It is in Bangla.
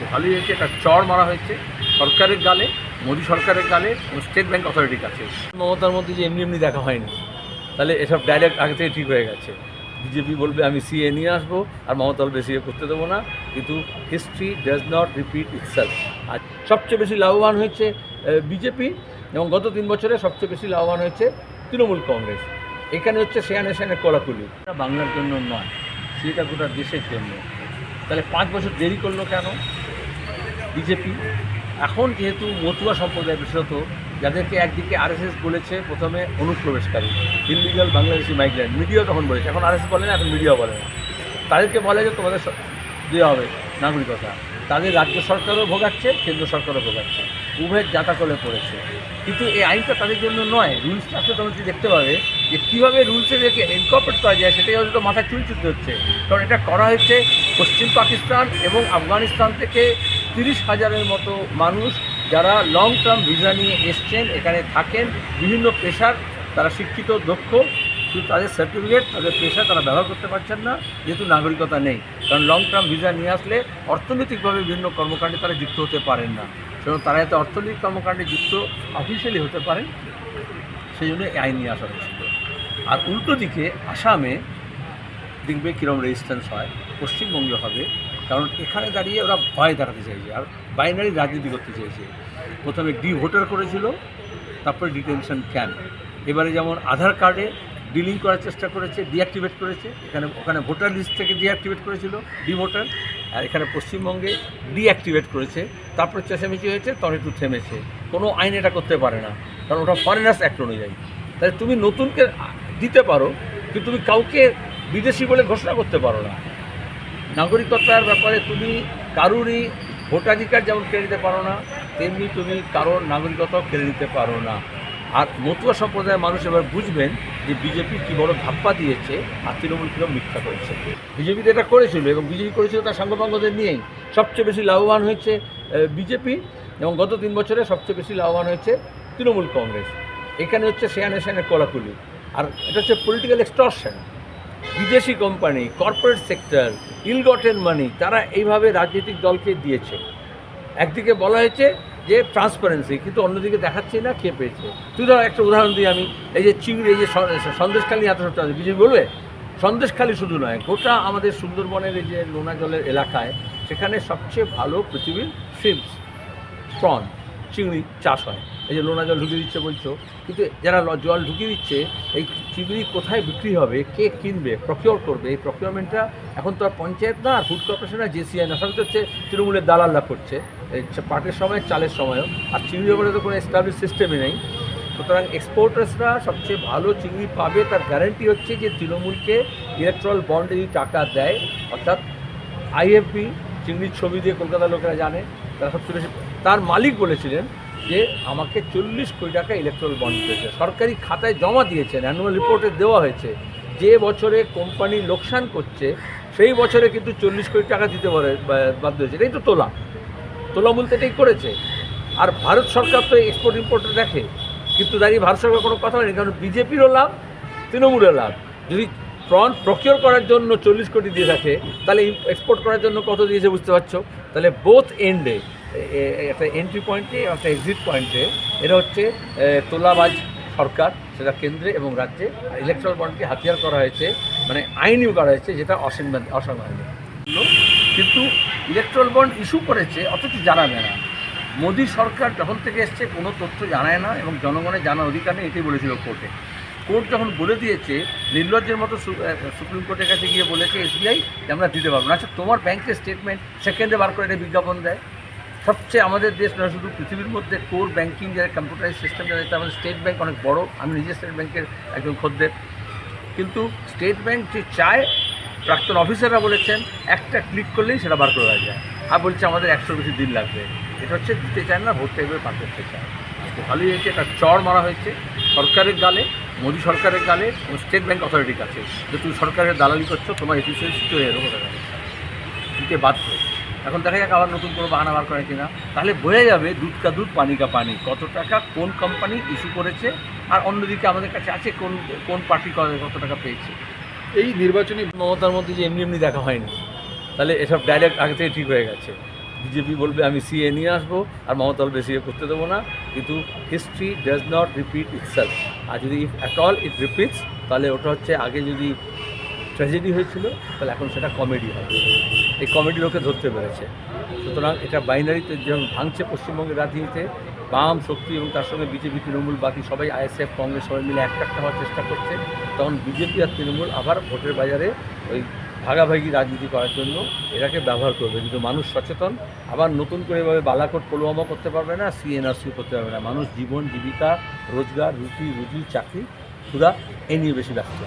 আজকে ভালোই হয়েছে একটা চড় মারা হয়েছে সরকারের গালে মোদী সরকারের গালে এবং স্টেট ব্যাংক অথরিটির কাছে। মমতার মধ্যে যে এমনি এমনি দেখা হয়নি তাহলে এসব ডাইরেক্ট আগে থেকে ঠিক হয়ে গেছে। বিজেপি বলবে আমি সিএ নিয়ে আসব আর মমতা বলবে সিএ করতে দেবো না। কিন্তু history does not repeat itself আর সবচেয়ে বেশি লাভবান হয়েছে বিজেপি এবং গত তিন বছরে সবচেয়ে বেশি লাভবান হয়েছে তৃণমূল কংগ্রেস। এখানে হচ্ছে সেয়ানে সেয়ানে কলাকুলি। এটা বাংলার জন্য নয় সেটা গোটা দেশের জন্য। তাহলে পাঁচ বছর দেরি করল কেন? বিজেপি। এখন যেহেতু মতুয়া সম্প্রদায় বিশেষত, যাদেরকে একদিকে আরএসএস বলেছে, প্রথমে অনুপ্রবেশকারী ইনলিগাল বাংলাদেশি মাইগ্রেন্ট, মিডিয়া তখন বলেছে। এখন আরএসএস বলে না, এখন মিডিয়া বলে না। তাদেরকে বলে যে তোমাদের দেওয়া হবে নাগরিকতা। তাদের রাজ্য সরকারও ভোগাচ্ছে, কেন্দ্র সরকারও ভোগাচ্ছে। উভয়ের জাতাকলে পড়েছে। কিন্তু এই আইনটা তাদের জন্য নয়। রুলসটা আসলে তোমরা যদি দেখতে পাবে যে কীভাবে রুলসে দেখে ইনকর্পোরেট করা যায়, সেটাই হয়তো মাথায় মাথা চুলচুতে হচ্ছে। কারণ এটা করা হয়েছে পশ্চিম পাকিস্তান এবং আফগানিস্তান থেকে তিরিশ হাজারের মতো মানুষ যারা লং টার্ম ভিসা নিয়ে এসছেন, এখানে থাকেন, বিভিন্ন পেশার তারা শিক্ষিত, দক্ষ, কিন্তু তাদের সার্টিফিকেট তাদের পেশা তারা ব্যবহার করতে পারছেন না, যেহেতু নাগরিকতা নেই। কারণ লং টার্ম ভিসা নিয়ে আসলে অর্থনৈতিকভাবে বিভিন্ন কর্মকাণ্ডে তারা যুক্ত হতে পারেন না। সেজন্য তারা যাতে অর্থনৈতিক কর্মকাণ্ডে যুক্ত অফিসিয়ালি হতে পারেন, সেই জন্য আইন নিয়ে আসা হয়েছিল। আর উল্টো দিকে আসামে দেখবে কীরকম রেজিস্ট্যান্স হয়, পশ্চিমবঙ্গে হবে কারণ এখানে দাঁড়িয়ে ওরা ভয় দাঁড়াতে চাইছে, আর বাইনারি রাজনীতি করতে চাইছে। প্রথমে ডি ভোটার করেছিল, তারপরে ডিটেনশন ক্যাম্প এবারে যেমন আধার কার্ডে ডিলিং করার চেষ্টা করেছে, ডিঅ্যাক্টিভেট করেছে, এখানে, ওখানে ভোটার লিস্ট থেকে ডিঅ্যাক্টিভেট করেছিল, ডি ভোটার, আর এখানে পশ্চিমবঙ্গে ডিঅ্যাক্টিভেট করেছে। তারপর চেঁচামেচি হয়েছে তখন একটু থেমেছে। কোনো আইন এটা করতে পারে না, কারণ ওটা ফরেনার্স অ্যাক্ট অনুযায়ী। তাহলে তুমি নতুনকে দিতে পারো, কিন্তু তুমি কাউকে বিদেশি বলে ঘোষণা করতে পারো না। নাগরিকতার ব্যাপারে তুমি কারুরই ভোটাধিকার যেমন কেড়ে নিতে পারো না, তেমনি তুমি কারোর নাগরিকতাও কেড়ে নিতে পারো না। আর মতুয়া সম্প্রদায়ের মানুষ এবার বুঝবেন যে বিজেপি কী বড় ধাপ্পা দিয়েছে আর তৃণমূল কীরকম মিথ্যা করেছে। বিজেপি এটা করেছিল এবং বিজেপি করেছিল তার সাঙ্গপাঙ্গদের নিয়েই। সবচেয়ে বেশি লাভবান হয়েছে বিজেপি এবং গত তিন বছরে সবচেয়ে বেশি লাভবান হয়েছে তৃণমূল কংগ্রেস। এখানে হচ্ছে সেয়ানে সেয়ানে কলাকুলি। আর এটা হচ্ছে পলিটিক্যাল এক্সটর্শন বিদেশি company corporate sector ill gotten money তারা এইভাবে রাজনৈতিক দলকে দিয়েছে। একদিকে বলা হয়েছে যে ট্রান্সপারেন্সি কিন্তু অন্যদিকে দেখাচ্ছে না কে পেয়েছে। তুই ধর একটা উদাহরণ দিই আমি, এই যে চিংড়ি, এই যে সন্দেশখালী এত সব বিজেপি বলবে? সন্দেশখালী শুধু নয়, গোটা আমাদের সুন্দরবনের এই যে নোনা জলের এলাকায়, সেখানে সবচেয়ে ভালো পৃথিবীর ফিল্মস প্রন চিংড়ি চাষ হয়। এই যে লোনা জল ঢুকিয়ে দিচ্ছে বলছো, কিন্তু যারা জল ঢুকিয়ে দিচ্ছে, এই চিংড়ি কোথায় বিক্রি হবে? কে কিনবে? প্রকিওর করবে? এই প্রকিওরমেন্টটা এখন তো আর পঞ্চায়েত না, আর ফুড কর্পোরেশন আর জেসিআই না সব তো হচ্ছে তৃণমূলের দালালরা করছে। পাটের সময়, চালের সময়ও। আর চিংড়ির উপরে তো কোনো এস্টাবলিশ সিস্টেমই নেই। সুতরাং এক্সপোর্টার্সরা সবচেয়ে ভালো চিংড়ি পাবে, তার গ্যারেন্টি হচ্ছে যে তৃণমূলকে ইলেকট্রাল বন্ডে যদি টাকা দেয়, অর্থাৎ আইএফবি চিংড়ির ছবি দিয়ে কলকাতার লোকেরা জানে, তারা সবচেয়ে বেশি তার মালিক বলেছিলেন যে আমাকে চল্লিশ কোটি টাকা ইলেকট্রাল বন্ড দিয়েছে। সরকারি খাতায় জমা দিয়েছেন অ্যানুয়াল রিপোর্টে দেওয়া হয়েছে। যে বছরে কোম্পানি লোকসান করছে, সেই বছরে কিন্তু চল্লিশ কোটি টাকা দিতে পারে বাধ্য হয়েছে। এটাই তো তোলা। তোলা মূলতে এটাই করেছে। আর ভারত সরকার তো এক্সপোর্ট ইম্পোর্টে দেখে। কিন্তু দাঁড়িয়ে ভারত সরকার কোনো কথা নেই কারণ বিজেপিরও লাভ, তৃণমূলের লাভ। যদি প্রন প্রকিওর করার জন্য চল্লিশ কোটি দিয়ে থাকে, তাহলে এক্সপোর্ট করার জন্য কত দিয়েছে বুঝতে পারছ? তাহলে বোথ এন্ডে একটা এন্ট্রি পয়েন্টে একটা এক্সিট পয়েন্টে এটা হচ্ছে তোলাবাজ সরকার, সেটা কেন্দ্রে এবং রাজ্যে ইলেকট্রাল বন্ডকে হাতিয়ার করা হয়েছে মানে আইনিও করা হয়েছে, যেটা অসাংবিধানিক অসাংবিধানিক কিন্তু ইলেকট্রাল বন্ড ইস্যু করেছে, অথচ জানাবে না। মোদী সরকার যখন থেকে এসছে, কোনো তথ্য জানায় না এবং জনগণের জানার অধিকার নেই, এটাই বলেছিল কোর্টে কোর্ট যখন বলে দিয়েছে, নির্লজ্জের মতো সুপ্রিম কোর্টের কাছে গিয়ে বলেছে, এসবিআই আমরা দিতে পারব না। আচ্ছা তোমার ব্যাংকের স্টেটমেন্ট সেকেন্ডে বার করে এটা বিজ্ঞাপন দেয়? সবচেয়ে আমাদের দেশ নয়, শুধু পৃথিবীর মধ্যে কোর ব্যাংকিং যারা কম্পিউটারাইজ সিস্টেম যারা আমাদের স্টেট ব্যাঙ্ক অনেক বড়, আমি নিজে স্টেট ব্যাংকের একজন খদ্দের। কিন্তু স্টেট ব্যাঙ্ক যে চায়, প্রাক্তন অফিসাররা বলেছেন, একটা ক্লিক করলেই সেটা বার করা যায়। আর বলছে, আমাদের একশো বেশি দিন লাগবে। এটা হচ্ছে, দিতে চায় না, ভোট চাইবে পার করতে চায়। ভালোই হয়েছে, একটা চড় মারা হয়েছে, সরকারের গালে। মোদী সরকারের কালে স্টেট ব্যাংক অথরিটির কাছে। যে তুমি সরকারের দালালি করছ, তোমার এফিসিয়েন্সি চলে এরকম দিতে বাধ্য। এখন দেখা যাক আবার নতুন কোনো বাহানা বার করে কিনা। তাহলে বোঝা যাবে দুধ কা দুধ, পানি কা পানি। কত টাকা কোন কোম্পানি ইস্যু করেছে আর অন্যদিকে আমাদের কাছে আছে কোন কোন পার্টি কত টাকা পেয়েছে। এই নির্বাচনী মমতার মধ্যে যে এমনি এমনি দেখা হয়নি। তাহলে এসব ডাইরেক্ট আগে থেকে ঠিক হয়ে গেছে। বিজেপি বলবে, আমি সিএ নিয়ে আসব, আর মমতা বলবে সিএ করতে দেবো না। কিন্তু history does not repeat itself আর যদি if at all it repeats তাহলে ওটা হচ্ছে আগে যদি ট্র্যাজেডি হয়েছিল, তাহলে এখন সেটা কমেডি হবে। এই কমেডি লোকে ধরতে পেরেছে। সুতরাং এটা বাইনারিতে যেমন ভাঙছে পশ্চিমবঙ্গের রাজনীতিতে, বাম, শক্তি এবং তার সঙ্গে বিজেপি, তৃণমূল, বাকি সবাই আইএসএফ কংগ্রেস সবাই মিলে একটা হওয়ার চেষ্টা করছে, তখন বিজেপি আর তৃণমূল আবার ভোটের বাজারে ওই ভাগাভাগি রাজনীতি করার জন্য এটাকে ব্যবহার করবে। কিন্তু মানুষ সচেতন, আবার নতুন করে এভাবে বালাকোট পুলওয়ামা করতে পারবে না সিএনআরসি করতে পারবে না। মানুষ জীবন, জীবিকা, রোজগার, রুটি, রুজি, চাকরি ক্ষুদা এ নিয়ে বেশি ব্যস্ত।